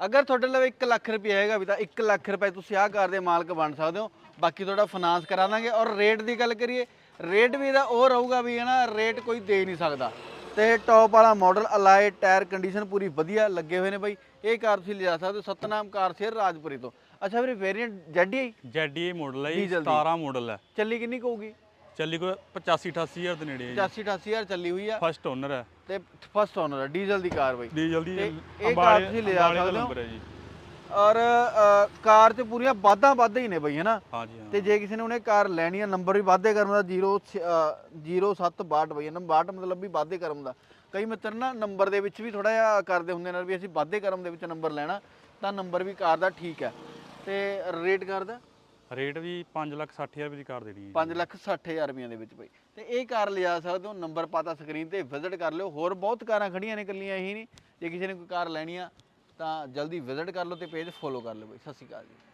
ਅਗਰ ਤੁਹਾਡੇ ਲਵੇ 1 ਲੱਖ ਰੁਪਏ ਹੈਗਾ ਵੀ ਤਾਂ 1 ਲੱਖ ਰੁਪਏ ਤੁਸੀਂ ਆਹ ਕਾਰ ਦੇ ਮਾਲਕ ਬਣ ਸਕਦੇ ਹੋ ਬਾਕੀ ਤੁਹਾਡਾ ਫਾਈਨਾਂਸ ਕਰਾ ਦਾਂਗੇ। ਔਰ ਰੇਟ ਦੀ ਗੱਲ ਕਰੀਏ ਰੇਟ ਵੀ ਇਹਦਾ ਉਹ ਰਹੂਗਾ ਵੀ ਹੈ ਨਾ ਰੇਟ ਕੋਈ ਦੇ ਨਹੀਂ ਸਕਦਾ। ਤੇ ਟੌਪ ਵਾਲਾ ਮਾਡਲ ਅਲਾਈ ਟਾਇਰ ਕੰਡੀਸ਼ਨ ਪੂਰੀ ਵਧੀਆ ਲੱਗੇ ਹੋਏ ਨੇ ਬਾਈ। ਇਹ ਕਾਰ ਤੁਸੀਂ ਲਿਜਾ ਸਕਦੇ ਹੋ ਸਤਨਾਮ ਕਾਰ ਸ਼ੇਰ ਰਾਜਪੁਰੀ ਤੋਂ। ਅੱਛਾ ਵੀਰੇ ਵੇਰੀਐਂਟ ਜੈਡੀ ਜੈਡੀ ਮਾਡਲ ਹੈ ਜੀ ਡੀਜ਼ਲ ਦੀ। 17 ਮਾਡਲ ਹੈ। ਚੱਲੀ ਕਿੰਨੀ ਕੁ ਹੋਊਗੀ? ਚੱਲੀ ਕੋਈ 85 88 ਹਜ਼ਾਰ ਦੇ ਨੇੜੇ ਹੈ 85 88000 ਚੱਲੀ ਹੋਈ ਆ। ਫਸਟ ਓਨਰ ਹੈ। ਤੇ ਫਸਟ ਓਨਰ ਆ ਡੀਜ਼ਲ ਦੀ ਕਾਰ ਬਾਈ। ਡੀਜ਼ਲ ਦੀ ਇਹ ਕਾਰ ਤੁਸੀਂ ਦਾ ਸਕਦੇ ਹੋ। ਹੈ ਜੀ। ਔਰ ਕਾਰ 'ਚ ਪੂਰੀਆਂ ਵਾਧਾਂ ਵਾਧੇ ਹੀ ਨੇ ਬਈ ਹਨਾ? ਹਾਂ। ਤੇ ਜੇ ਕਿਸੇ ਨੇ ਉਹਨੇ ਕਾਰ ਲੈਣੀ ਆ ਨੰਬਰ ਵੀ ਵਾਧੇ ਕਰਮ ਦਾ 0 0762 ਬਈ ਨੰਬਰ 62 ਮਤਲਬ ਵੀ ਵਾਧੇ ਕਰਮ ਦਾ। ਕਈ ਮਿੱਤਰ ਨਾ ਨੰਬਰ ਦੇ ਵਿੱਚ ਵੀ ਥੋੜਾ ਜਿਹਾ ਕਰਦੇ ਹੁੰਦੇ ਨੇ ਵੀ ਅਸੀਂ ਵਾਧੇ ਕਰਮ ਦੇ ਵਿੱਚ ਨੰਬਰ ਲੈਣਾ ਤਾਂ ਨੰਬਰ ਵੀ ਕਾਰ ਦਾ ਠੀਕ ਹੈ। ਤੇ ਰੇਟ ਕਾਰ ਦਾ? ਰੇਟ ਵੀ 5 ਲੱਖ 60 ਹਜ਼ਾਰ ਰੁਪਏ ਦੀ ਕਾਰ ਦੇਣੀ ਹੈ 5 ਲੱਖ 60 ਹਜ਼ਾਰ ਰੁਪਈਆਂ ਦੇ ਵਿੱਚ ਬਈ। ਤੇ ਇਹ ਕਾਰ ਲਿਜਾ ਸਕਦੇ ਹੋ, ਨੰਬਰ ਪਾਤਾ ਸਕਰੀਨ ਤੇ ਵਿਜ਼ਿਟ ਕਰ ਲਿਓ। ਹੋਰ ਬਹੁਤ ਕਾਰਾਂ ਖੜੀਆਂ ਨੇ ਇਕੱਲੀਆਂ, ਇਹੀ ਨਹੀਂ। ਜੇ ਕਿਸੇ ਨੇ ਕੋਈ ਕਾਰ ਲੈਣੀ ਆ, ਤਾਂ ਜਲਦੀ ਵਿਜ਼ਿਟ ਕਰ ਲਓ ਤੇ ਪੇਜ ਫੋਲੋ ਕਰ ਲਓ ਬਈ। ਸਤਿ ਸ਼੍ਰੀ ਅਕਾਲ ਜੀ।